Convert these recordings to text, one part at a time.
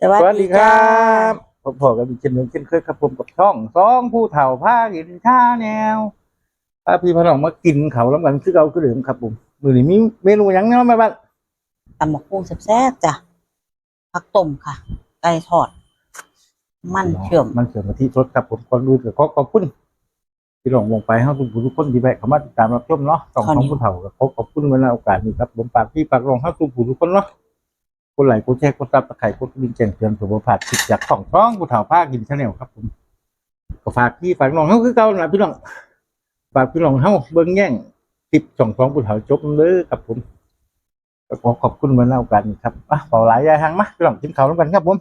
สวัสวัสสดีดีคครัรับบพบกันอีกเช่นเดิมเช่นเคยครับผมกับช่องสองผู้เฒ่าผ้ากินข้าแนวพาพี่พน้องมากินเขาวแล้วกันคือเราคือเดิมครับผมมือนี้มีเมนูหยังเนาะแม่บ้านตำหมกกุ้งแซ่บๆจ้ะผักต้มค่ะ ไก่ทอด มันเชื่อมมันเชื่อมมาที่รสครับผมก่อนดูกับขอขอบคุณพี่น้องวงไปให้ทุกผู้ทุกคนที่แวะเข้ามาติดตามรับชมเนาะสองของผู้เฒ่ากับขอขอบคุณเวลาโอกาสนี้ครับผมฝากพี่ฝากรองให้ทุกผู้ทุกคนเนาะ คนไลค์กดแชร์กดซับตะไคร่กดกระดิ่งแจ้งเตือนเผื่อบ่พาดคลิปจากช่องช่องผู้เฒ่าผ้ากินชาแนลครับผมก็ฝากพี่ฝากน้องเฮาคือเก่านะพี่น้องฝากพี่น้องเฮาเบิ่งแย่งติดช่องของผู้เฒ่าจบเด้อครับผมก็ขอขอบคุณมาเล่ากันครับอะเป่าหลายยายทางมาพี่น้องกินข้าวร่วมกันครับผม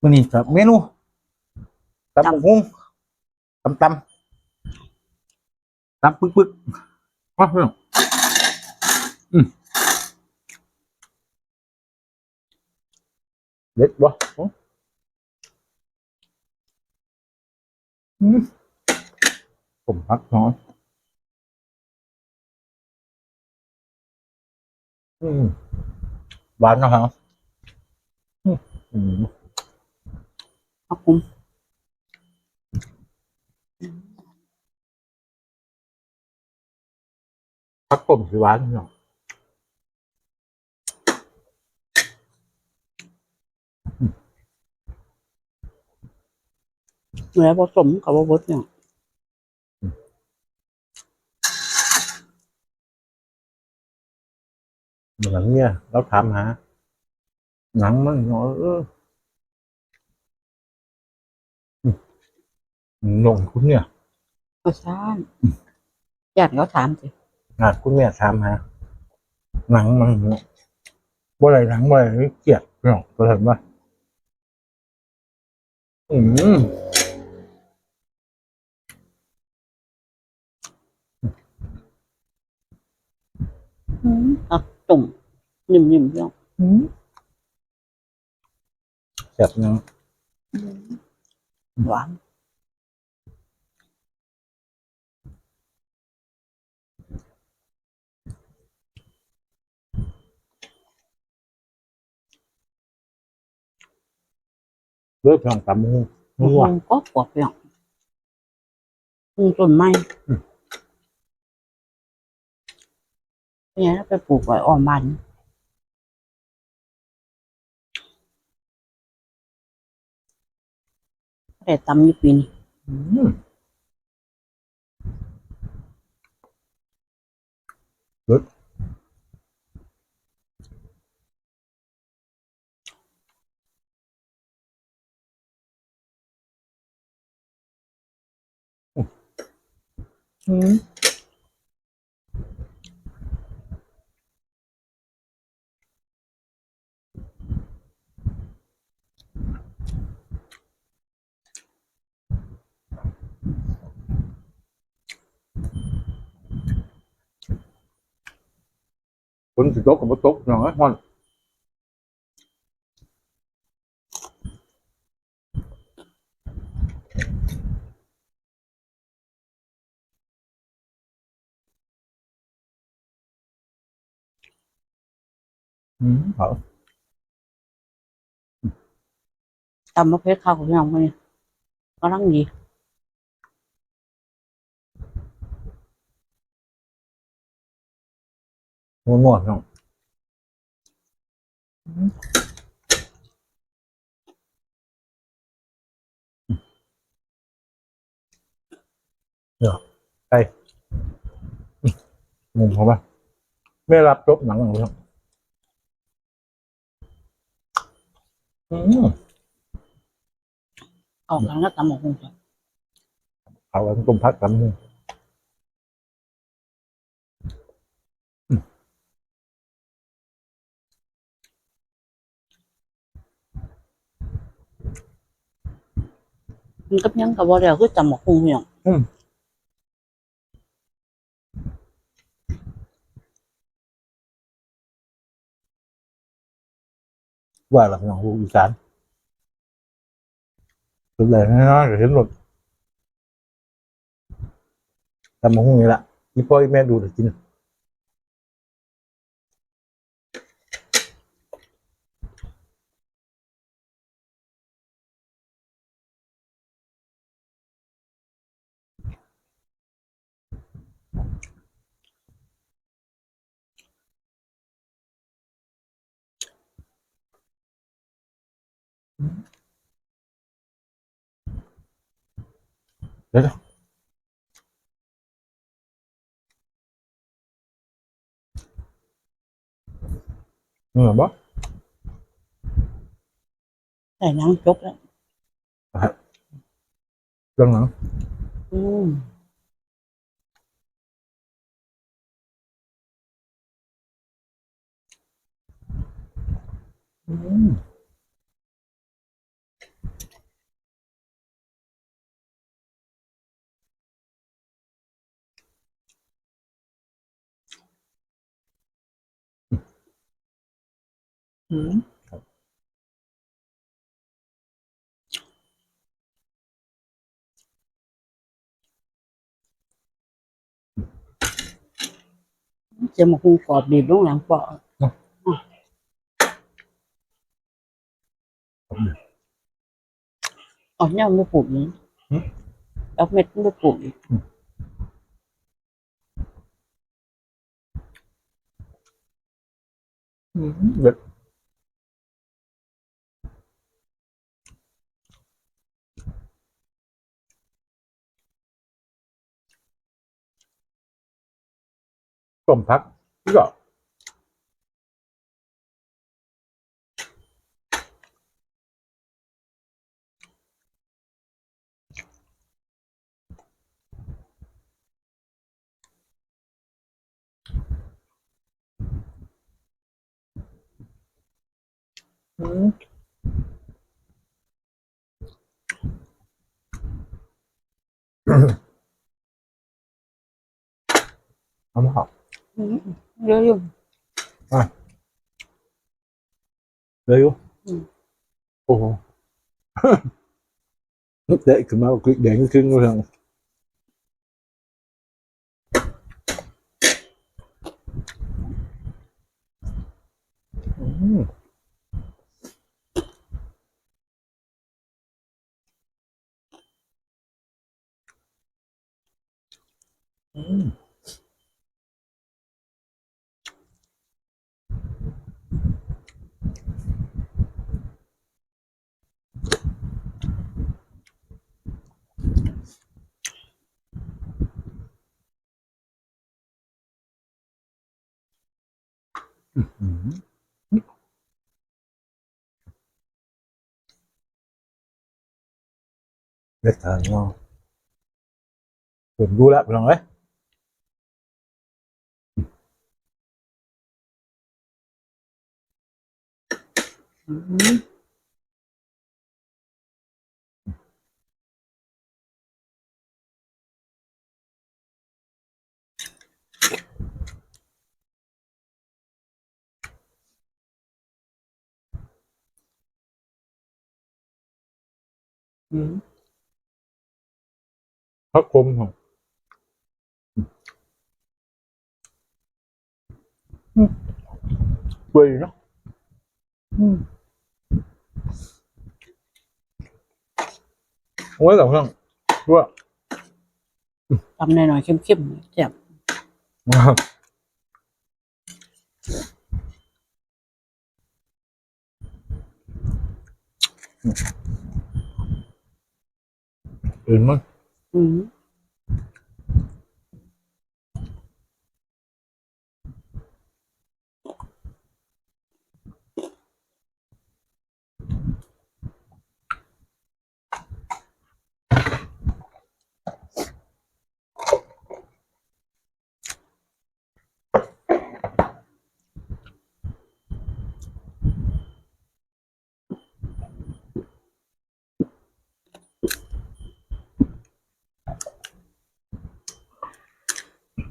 มื้อนี้ครับเมนูตำบักหุ่งตำตำตำปึกปึกๆมาพี่น้องอืม เด็ดบ่อืมผมพักน้อยอืมหวานนะครับอืมอืมผักกุ้งพักผมสิหวานเนาะ เนื้อผสมกับบดเนี่ยเหมือนเนี่ยเราถามหา หนังมันเนาะเอออืมหนงคุณเนี่ยก็ซ่านญาติเขาถามสิงานคุณเนี่ยถามหาหนังมันเนาะบ่อะไรหนังบ่อะไรเกลียดเนาะก็เห็นว่าอืม ผักต้มนิ่มๆเนาะอืมแซ่บเนาะหวานเลือกลองตำมือผันักวกุ้งก็กรอบเนาะกุ้งต้นไม้ อืม เนี่ยไปปลูกไว้อ้อมบ้านแต่ตำอยู่ปีนี้อืมเลิศอืม นสิตกกับบ่ตกเนาะฮอนอืมเอาตำมะเพร้าวของเราเนี่ยกำลังดี ม่วนๆเนาะเดี๋ยวไปมุมเขาปะไม่รับจบหนังของเราอืมออกกันก็ตำหมกหุ่งจะเอาไว้ต้มพักกันนึง มันก็ยังกับว่าเดียวคือตำหมกหุ่งเนี่ยว่าหลังของลูกอีสานสุดเลยนะเดี๋ยวเห็นหมดแต่มาหุ้งนี่ละนี่พ่อแม่ดูแต่กิน เดี๋ยวเหนื่อยบ่ใส่น้ำ องหลังอืมอืมอืมเจะมาคุงกรอบบีบลงหลังปอกอ๋อเนี่ยไม่ปลูกนี้เอาเม็ดไม่ปลูกอีกอืมเด็ด ต้มพักนี่ ก็อืมเอามาหอมอืมเยอะอ ยู่เลยอยู่อืมโอ้ โหนึกเด็กขึ้นมาคลิกแดงครึ่ งเลยอืมอืมอืมเด็กทางเนาะผมดูแลวพี่น้องเอ้ยอืม อืม พักคมของเปื่อยอยู่เนาะ อืม เอาไว้แต่เพื่อนว่า ทำหน่อยๆเข้มๆแจ่บ อื่นมั้ง อืม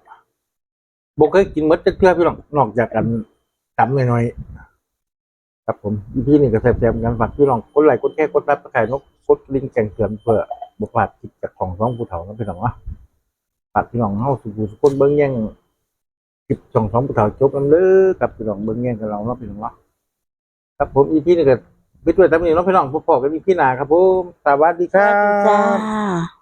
บ่หมดคือเก่านั่นล่ะพี่น้องบ่เคยกินมดจักเทื่อพี่น้องนอกจากกันตำหน่อยๆครับผมพี่นี่ก็แสบๆกันฝากพี่น้องกดไลค์กดแชร์กดซับสไครต์นกกดลิงแจ้งเตือนเพื่อบุพลาดคิดจากของสองผู้เฒ่านะพี่น้องนะฝากพี่น้องเฮาสู่ผู้สุคนเบิ่งแย่งคลิปช่องสองผู้เฒ่าจบกันเด้อกับพี่น้องเบิ่งแย่งกับเราเนาะพี่น้องนะครับผมอีพีนี้ก็ไปด้วยตามนี้เนาะพี่น้องพบกันอีพีหนาครับผมสวัสดีครับ